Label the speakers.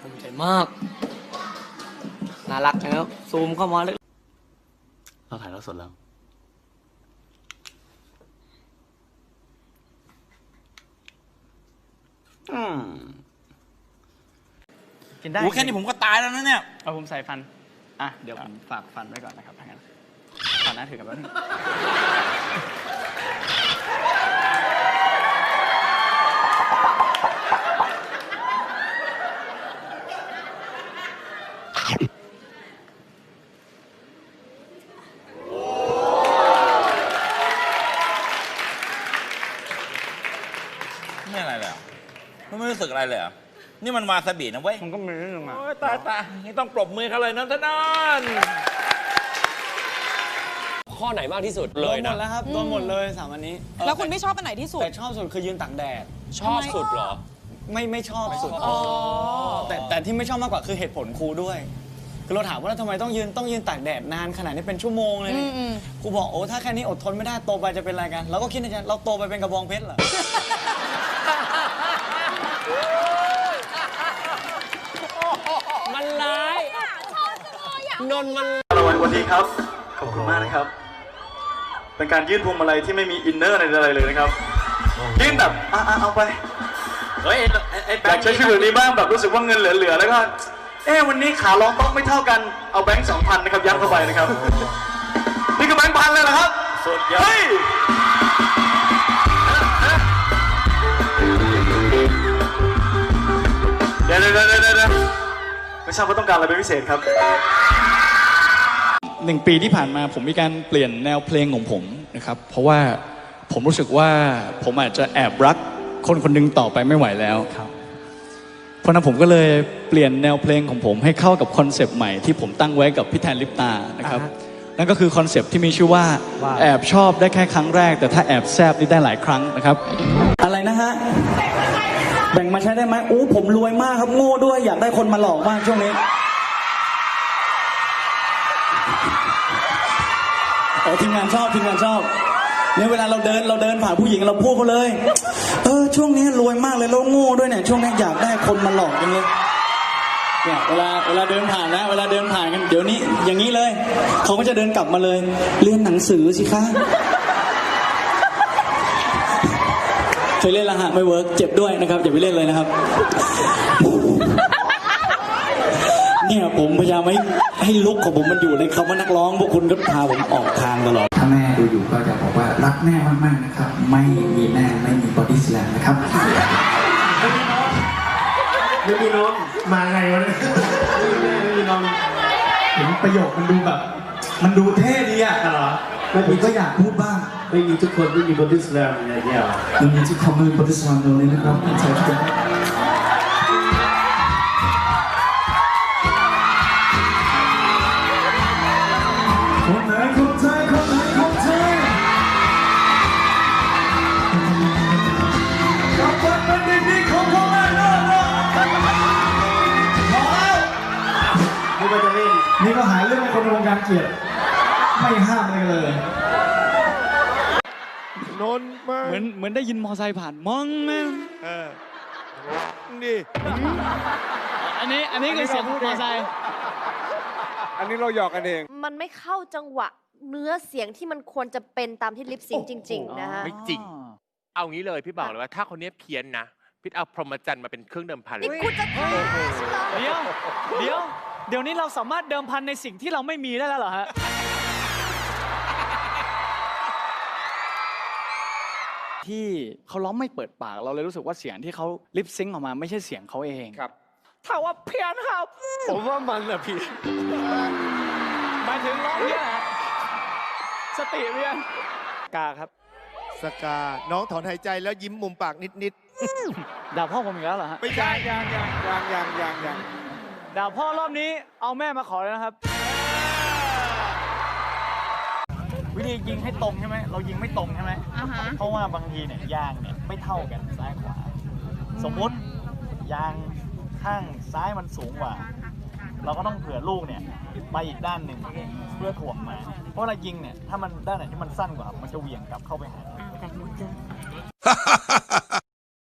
Speaker 1: ภูมิใจมาก น่ารักนะครับซูมเข้ามาเลย
Speaker 2: เราถ่ายแล้วสดแล้ว อืม
Speaker 3: กินได้
Speaker 4: โอ้แค่นี้ผมก็ตายแล้วนะเนี่ย
Speaker 3: เอาผมใส่ฟัน อะ เดี๋ยวผมฝากฟันไว้ก่อนนะครับถ้างั้นฟันหน้าถือกันแป๊บนึง
Speaker 4: ไม่อะไรเลยเหรอมันไม่รู้สึก อะไรเลยเหรอนี่มันวาซาบินะเว้ย
Speaker 3: มันก็มีนิดนึงอะ
Speaker 4: โอ้ยตายตายนี่ต้องปรบมือเขาเลยนะท่านน
Speaker 5: ข้อไหนมากที่สุด
Speaker 3: โด
Speaker 5: เลย
Speaker 3: นหม
Speaker 5: นะ
Speaker 3: ดแล้วครับโดนหมดเลยสามอันนี้เออ
Speaker 6: แล้วคุณไม่ชอบอันไหนที่สุด
Speaker 3: แต่ชอบสุดคือยืนตากแดด
Speaker 5: ชอบสุดเหรอ
Speaker 3: ไม่ไม่ชอบสุด
Speaker 6: อ๋อ
Speaker 3: แต่แต่ที่ไม่ชอบมากกว่าคือเหตุผลครูด้วย คือเราถามว่าแล้วทำไมต้องยืนต้องยืนตากแดดนานขนาดนี้เป็นชั่วโมงเลย
Speaker 6: อื
Speaker 3: นี่
Speaker 6: มอืม
Speaker 3: ครูบอกโอ้ถ้าแค่นี้อดทนไม่ได้โตไปจะเป็นอะไรกันเราก็คิดในใจเราโตไปเป็นกระบองเพชรเหรอ
Speaker 5: มันร้าย นนท์มัน
Speaker 7: วันดีครับ ขอบคุณมากนะครับ เป็นการยื่นพวงมาลัยที่ไม่มีอินเนอร์อะไรเลยนะครับ ยื่นแบบอะอะเอาไป
Speaker 4: เฮ้ยไอ้แบ
Speaker 7: อยางก
Speaker 4: ค์
Speaker 7: ใช้ชีวิตแบบนี้บ้างแบบรู้สึกว่าเงินเหลือๆแล้วก็ เอ๊ะวันนี้ขาลองต้องไม่เท่ากัน เอาแบงค์สองพันนะครับยัดเข้าไปนะครับ นี่คือแบงค์พันเลยเหรอครับ
Speaker 4: สุดยอด
Speaker 7: เฮ้ย เดี๋ยวเดี๋ยวเดี๋ยวเดี๋ยวไม่ทราบว่าต้องการอะไรเป็นพิเศษครับ
Speaker 8: หนึ่งปีที่ผ่านมาผมมีการเปลี่ยนแนวเพลงของผมนะครับ เพราะว่าผมรู้สึกว่าผมอาจจะแอบรักคนคนหนึงต่อไปไม่ไหวแล้วครับ เพราะฉะนั้นผมก็เลยเปลี่ยนแนวเพลงของผมให้เข้ากับคอนเซปต์ใหม่ที่ผมตั้งไว้กับพี่แทนลิปตานะครับ นั่นก็คือคอนเซปต์ที่มีชื่อว่าแอบชอบได้แค่ครั้งแรก แต่ถ้าแอบแซบนี่ได้หลายครั้งนะครับ
Speaker 3: อะไรนะฮะแบ่งมาใช้ได้ไหมโอ้ผมรวยมากครับโง่ด้วยอยากได้คนมาหลอกมากช่วงนี้ อ้ทีมงานชอบทีมงานชอบเนี่ยเวลาเราเดินเราเดินผ่านผู้หญิงเราพูดเขาเลย เออช่วงนี้รวยมากเลยแล้วโง่ด้วยเนี่ยช่วงนี้อยากได้คนมาหลอกจังเลยเนี่ยเวลาเวลาเดินผ่านนะเวลาเดินผ่านกันเดี๋ยวนี้อย่างนี้เลยเขาก็จะเดินกลับมาเลย เรียนหนังสือสิคะเคยเล่นล้วฮะไม่เวิร์กเจ็บด้วยนะครับอย่าไปเล่นเลยนะครับ เนี่ยผมพยายามให้ให้ลุกของผมมันอยู่ในคำว่านักร้อง พวกคุณก็พาผมออกทางตลอด
Speaker 9: ถ้าแม่ดูอยู่ก็จะบอกว่ารักแม่มากๆนะครับ ไม่มีแม่ไม่มีบอดี้สแลมนะครับ
Speaker 7: ไม่มีน้องมาไงวะเนี่ยไม่มีแม่ไม่มีน้อง
Speaker 9: เห็นประโยคมันดูแบบ มันดูเท่ดีอะเหรอแล้วผมก็อยากพูดบ้าง
Speaker 7: ไม่มีทุกคนไม่มีบอดี้สแลมอย่างเงี้ย
Speaker 9: มันมีที่คอมเมนต์บอดี้สแลมตรงนี้นะครับ
Speaker 7: น
Speaker 9: นี่ก็หายเรื่องในคนในวงการเกลียดไม่ห้ามเลยเลย
Speaker 7: นนมา
Speaker 8: เหมือนเหมือนได้ยินมอไซค์ผ่านมองแม่ง
Speaker 7: เออนี่
Speaker 8: อันนี้อันนี้คือเสียงมอไซค์
Speaker 7: อันนี้เราหยอกกันเอง
Speaker 10: มันไม่เข้าจังหวะเนื้อเสียงที่มันควรจะเป็นตามที่ลิปซิงค์จริง ๆ นะฮะ
Speaker 5: ไม่จริง เอางี้เลยพี่บอกเลยว่าถ้าคนนี้เพี้ยนนะพี่เอาพรหมจรรย์มาเป็นเครื่องเดิมพันเล
Speaker 10: นี่
Speaker 5: ย
Speaker 10: คุณจะท้าฉันเหรอ
Speaker 8: เดี๋ยวเดี๋ยว เดี๋ยวนี้เราสามารถเดิมพันในสิ่งที่เราไม่มีได้แล้วเหรอฮะ ที่เขาร้องไม่เปิดปาก เราเลยรู้สึกว่าเสียงที่เขาลิปซิงค์ออกมาไม่ใช่เสียงเขาเอง
Speaker 7: ครับ
Speaker 8: ถ้าว่าเพี้ยนครับ
Speaker 7: ผมว่ามันอะพี่
Speaker 8: หมายถึงร้องเนี่ยฮะสติเพี้ยนกาครับ
Speaker 11: สกา น้องถอนหายใจแล้วยิ้มมุมปากนิด
Speaker 8: ด่าพ่อผมอีกแล้วเหรอฮะ
Speaker 11: ๆไม่ใช่ยังยังยังยังยังยัง
Speaker 8: ด่าพ่อรอบนี้เอาแม่มาขอเลยนะครับ วิธียิงให้ตรงใช่ไหมเรายิงไม่ตรงใช่ไหม
Speaker 6: อ่าฮะ
Speaker 8: เพราะว่าบางทีเนี่ยยางเนี่ยไม่เท่ากันซ้ายขวา สมมุติยางข้างซ้ายมันสูงกว่า เราก็ต้องเผื่อลูกเนี่ยไปอีกด้านหนึ่งเพื่อถ่วงมา เพราะเวลายิงเนี่ยถ้ามันด้านไหนที่มันสั้นกว่ามันจะเหวี่ยงกลับเข้าไปหา